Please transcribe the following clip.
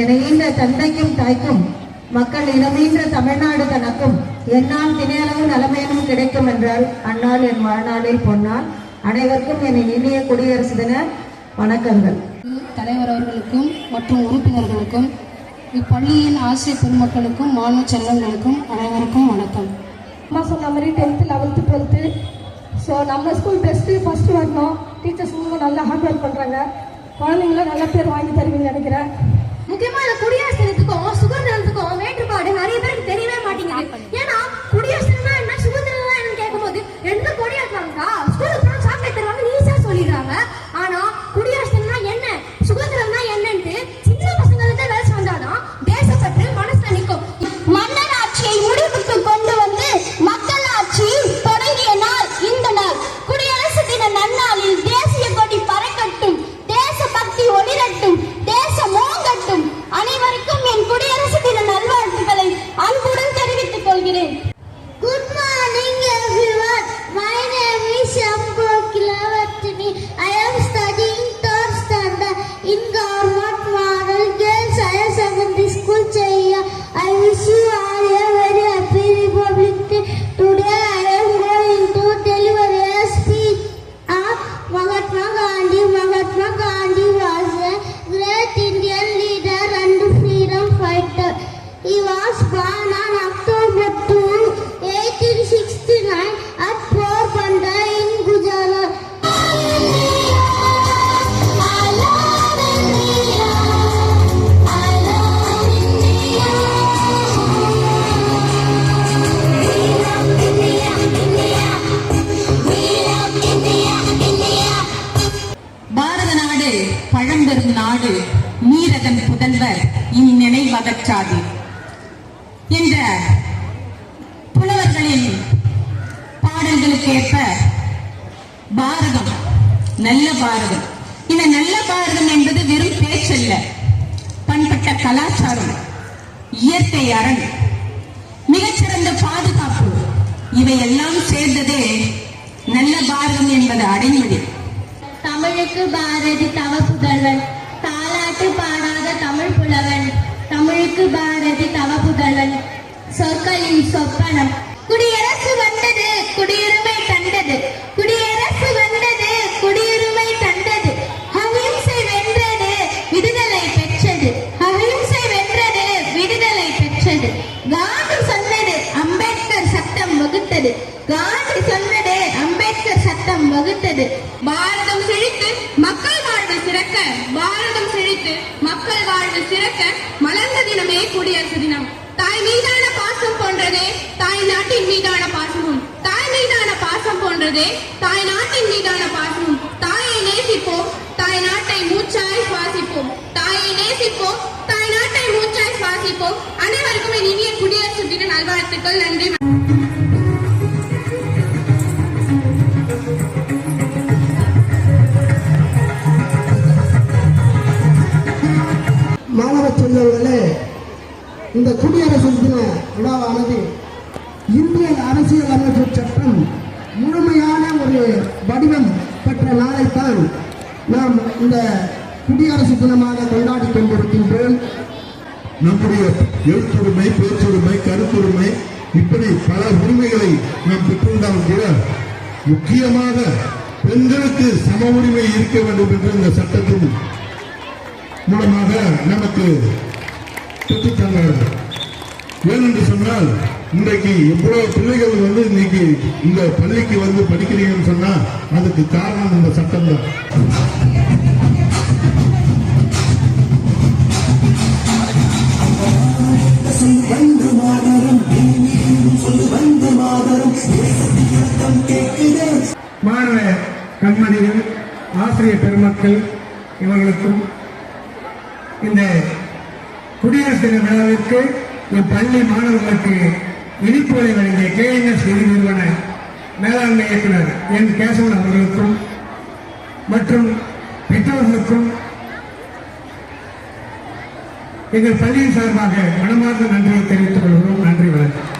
என ஈன்ற தந்தைக்கும் தாய்க்கும் மக்கள் இனமீன்ற தமிழ்நாடு தனக்கும் என்னால் தினையளவு நலமேனும் கிடைக்கும் என்றால் அந்நாள் என் வாழ்நாளில் பொன்னால் அனைவருக்கும் என் இனிய குடியரசு தின வணக்கங்கள். தலைவர் அவர்களுக்கும் மற்றும் உறுப்பினர்களுக்கும் இப்பள்ளியின் ஆசிரியர் பெருமக்களுக்கும் மாணவ செல்வங்களுக்கும் அனைவருக்கும் வணக்கம். அம்மா சொன்ன மாதிரி டென்த்து லெவல்த்து டுவெல்த்து ஸோ நம்ம ஸ்கூல் பெஸ்ட்டு ஃபஸ்ட்டு வரணும் டீச்சர்ஸுங்களும் நல்லா ஹார்ட் ஒர்க் பண்ணுறாங்க குழந்தைங்களும் நல்ல பேர் வாங்கி தருவீங்கன்னு நினைக்கிறேன். முக்கியமா இந்த குடியரசு தினத்துக்கும் சுதந்திரத்துக்கும் வேற்றுப்பாடு நிறைய பேருக்கு தெரியவே மாட்டேங்குது. ஏன்னா குடியரசு என்ன? சுதந்திரம் என்னன்னு கேட்கும்போது ரெண்டு கொடி ஏற்றுவாங்கக்கா பழம்பெரும் நாடு நீரதன் புதல்வர் இந்நினைவகற்றாது என்ற புலவர்களின் பாடல்களுக்கு ஏற்ப பாரதம் நல்ல பாரதம். இந்த நல்ல பாரதம் என்பது வெறும் பேச்சல்ல பண்பட்ட கலாச்சாரம் இயற்கை அரண் மிகச்சிறந்த பாதுகாப்பு. இவையெல்லாம் சேர்ந்ததே நல்ல பாரதம் என்பது அடைமொழி. தமிழுக்கு பாரதி தவ புதல்வன் தாலாட்டு பாடாத தமிழ் புலவன் தமிழுக்கு பாரதி தவ புகழ்வன் சொற்களின் சொப்பனம். குடியரசு வந்தது குடியுரிமை தந்தது. குடியரசு வந்தது குடியுரிமை தந்தது. அஹிம்சை வென்றது விடுதலை பெற்றது. அஹிம்சை வென்றது விடுதலை பெற்றது. காந்தி சொன்னது அம்பேத்கர் சட்டம் வகுத்தது. காந்தி சொன்னது அம்பேத்கர் சட்டம் வகுத்தது பாரதம் செழித்து மக்கள் வாழ்வு சிறக்க பாரதம் செழித்து சிறக்க மலர்ந்த தினமே குடியரசு தினம். தாய் மீதான பாசம் போன்றதே தாய் நாட்டின் மீதான பாசமும். தாய் மீதான பாசம் போன்றதே தாய் நாட்டின் மீதான பாசமும். தாயை நேசிப்போம் தாய் நாட்டை மூச்சாய் சுவாசிப்போம். தாயை நேசிப்போம் தாய் நாட்டை மூச்சாய் சுவாசிப்போம். அனைவருக்கும் என் இனிய குடியரசு தின நல்வாழ்த்துக்கள் நன்றி சட்டம் முழுமையான ஒரு வடிவம் பெற்ற நாளைத்தான் நாம் இந்த குடியரசு தினமாக கொண்டாடி கொண்டிருக்கின்றோம். நம்முடைய எழுத்துரிமை பேச்சுரிமை கருத்துரிமை இப்படி பல உரிமைகளை நாம் பெற்றிருந்தாலும் கூட முக்கியமாக பெண்களுக்கு சம உரிமை இருக்க வேண்டும் என்று இந்த சட்டத்தின் மூலமாக நமக்கு பெற்றுத்தந்தார்கள் ஏனென்று சொன்னால் இன்றைக்கு எவ்வளவு பிள்ளைகள் வந்து இன்னைக்கு இந்த பள்ளிக்கு வந்து படிக்கிறீங்கன்னு சொன்னா அதுக்கு காரணம் இந்த சட்டம் தான் மாணவ கண்மணிகள் ஆசிரியர் பெருமக்கள் இவர்களுக்கும் இந்த குடியரசு தின விழாவிற்கு என் பள்ளி மாணவர்களுக்கு இனிப்புகளை வழங்கிய கேஎன்எஸ் நிதி நிறுவன மேலாண்மை இயக்குனர் என் கேசவன் அவர்களுக்கும் மற்றும் பெற்றோர்களுக்கும் எங்கள் பள்ளியின் சார்பாக மனமார்ந்த நன்றியை தெரிவித்துக் கொள்கிறோம். நன்றி வணக்கம்.